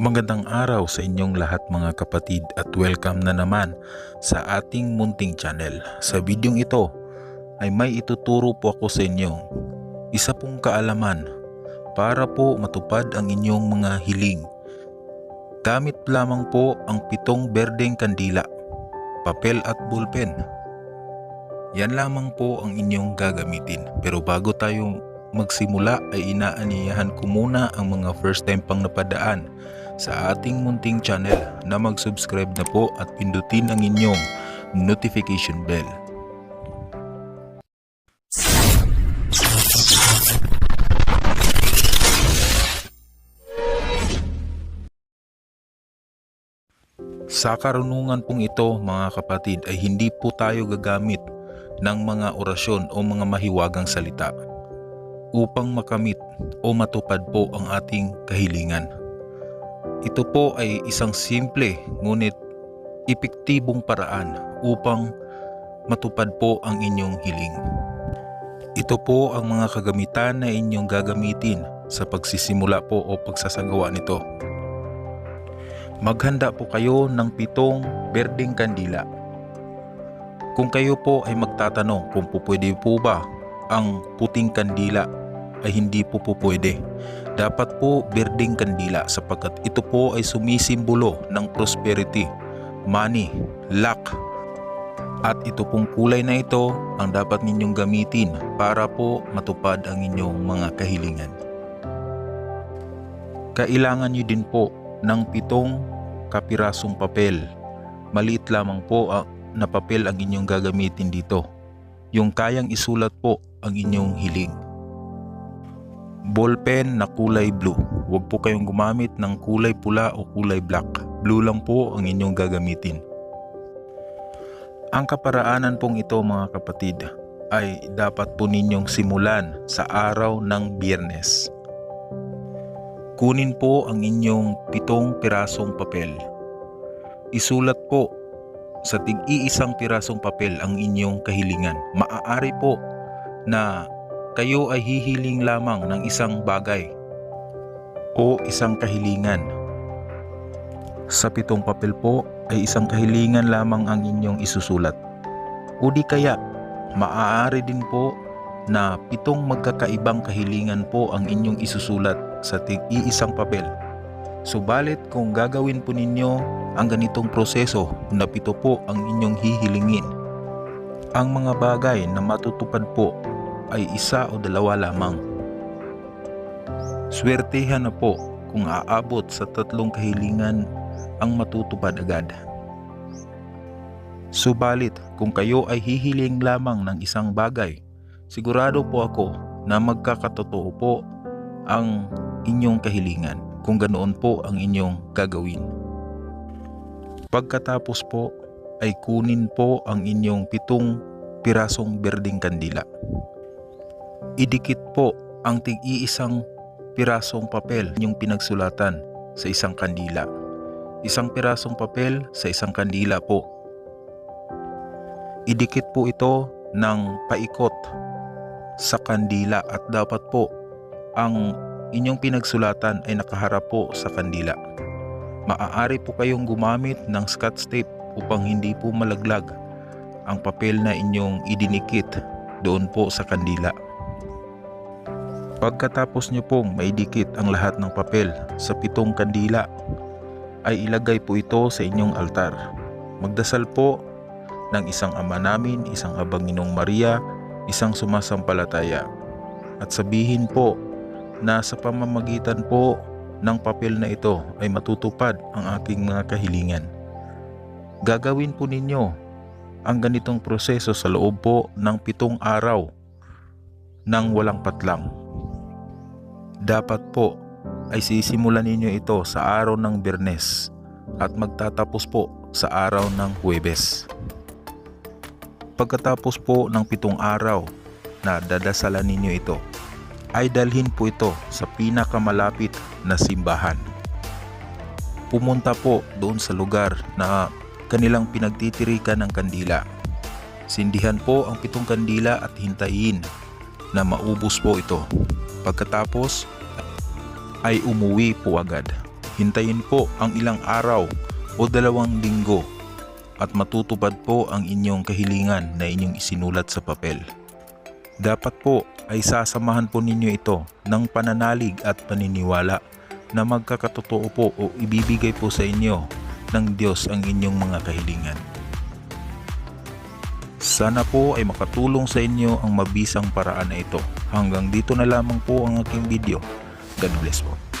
Magandang araw sa inyong lahat mga kapatid at welcome na naman sa ating munting channel. Sa bidyong ito ay may ituturo po ako sa inyo. Isa pong kaalaman para po matupad ang inyong mga hiling. Gamit lamang po ang pitong berdeng kandila, papel at bulpen. Yan lamang po ang inyong gagamitin. Pero bago tayo magsimula ay inaaniyahan ko muna ang mga first time pang napadaan sa ating munting channel na mag-subscribe na po at pindutin ang inyong notification bell. Sa karunungan pong ito mga kapatid ay hindi po tayo gagamit ng mga orasyon o mga mahiwagang salita upang makamit o matupad po ang ating kahilingan. Ito po ay isang simple ngunit epektibong paraan upang matupad po ang inyong hiling. Ito po ang mga kagamitan na inyong gagamitin sa pagsisimula po o pagsasagawa nito. Maghanda po kayo ng pitong berdeng kandila. Kung kayo po ay magtatanong kung po pwede po ba ang puting kandila ay hindi po po pwede. Dapat po berdeng kandila sapagkat ito po ay sumisimbolo ng prosperity, money, luck. At ito pong kulay na ito ang dapat ninyong gamitin para po matupad ang inyong mga kahilingan. Kailangan nyo din po ng pitong kapirasong papel. Maliit lamang po ang, na papel ang inyong gagamitin dito. Yung kayang isulat po ang inyong hiling ballpen na kulay blue. Huwag po kayong gumamit ng kulay pula o kulay black. Blue lang po ang inyong gagamitin. Ang kaparaanan pong ito mga kapatid ay dapat po ninyong simulan sa araw ng biyernes. Kunin po ang inyong pitong pirasong papel. Isulat po sa tig-iisang pirasong papel ang inyong kahilingan. Maaari po na kayo ay hihiling lamang ng isang bagay o isang kahilingan. Sa pitong papel po ay isang kahilingan lamang ang inyong isusulat. O di kaya, maaari din po na pitong magkakaibang kahilingan po ang inyong isusulat sa tig-iisang papel. Subalit kung gagawin po ninyo ang ganitong proseso na pito po ang inyong hihilingin, ang mga bagay na matutupad po ay isa o dalawa lamang. Swertehan na po kung aabot sa tatlong kahilingan ang matutupad agad. Subalit kung kayo ay hihiling lamang ng isang bagay, sigurado po ako na magkakatotoo po ang inyong kahilingan kung ganoon po ang inyong gagawin. Pagkatapos po ay kunin po ang inyong pitong pirasong berding kandila idikit po ang tig-iisang pirasong papel yung pinagsulatan sa isang kandila. Isang pirasong papel sa isang kandila po. Idikit po ito ng paikot sa kandila at dapat po ang inyong pinagsulatan ay nakaharap po sa kandila. Maaari po kayong gumamit ng scotch tape upang hindi po malaglag ang papel na inyong idinikit doon po sa kandila. Pagkatapos nyo pong maidikit ang lahat ng papel sa pitong kandila, ay ilagay po ito sa inyong altar. Magdasal po ng isang ama namin, isang abanginong Maria, isang sumasampalataya. At sabihin po na sa pamamagitan po ng papel na ito ay matutupad ang aking mga kahilingan. Gagawin po ninyo ang ganitong proseso sa loob po ng pitong araw nang walang patlang dapat po ay sisimulan ninyo ito sa araw ng Bernes at magtatapos po sa araw ng Huwebes. Pagkatapos po ng pitong araw na dadasalan ninyo ito, ay dalhin po ito sa pinakamalapit na simbahan. Pumunta po doon sa lugar na kanilang pinagtitirikan ng kandila. Sindihan po ang pitong kandila at hintayin na maubos po ito. Pagkatapos ay umuwi po agad. Hintayin po ang ilang araw o dalawang linggo at matutupad po ang inyong kahilingan na inyong isinulat sa papel. Dapat po ay sasamahan po ninyo ito ng pananalig at paniniwala na magkakatotoo po o ibibigay po sa inyo ng Diyos ang inyong mga kahilingan. Sana po ay makatulong sa inyo ang mabisang paraan na ito. Hanggang dito na lamang po ang aking video. God bless.